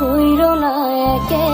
কইরো না একলা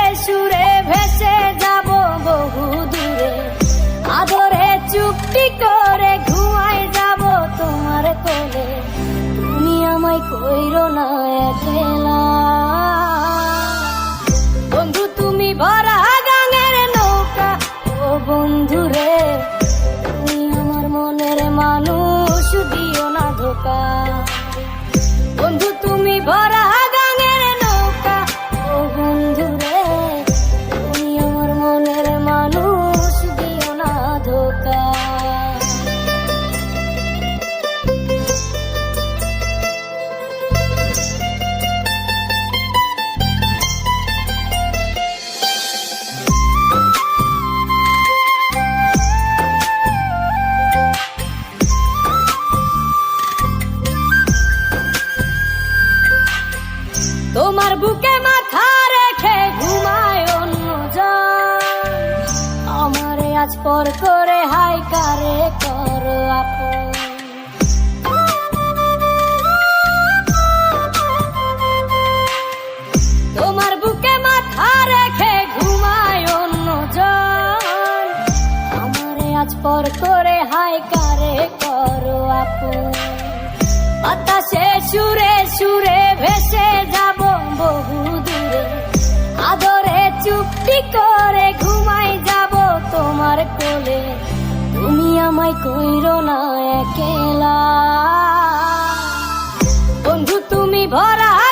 না একলা বন্ধু, তুমি ভরা গাঙের নৌকা। ও বন্ধু রে, তুমি আমার মনের মানুষ, দিও না ধোকা। তোমার বুকে মাথা রেখে ঘুমায় অন্য আমারে আজ পর করে হাই কারে কর আপন। তোমার বুকে মাথা রেখে ঘুমায় অন্য আমারে আজ পর করে হাই কারে কর বাতাসে সুরে সুরে বহু দূরে। আদরে চুপটি করে ঘুমাই যাব তোমার কোলে। তুমি আমায় কইর না একেলা। বন্ধু, তুমি ভরা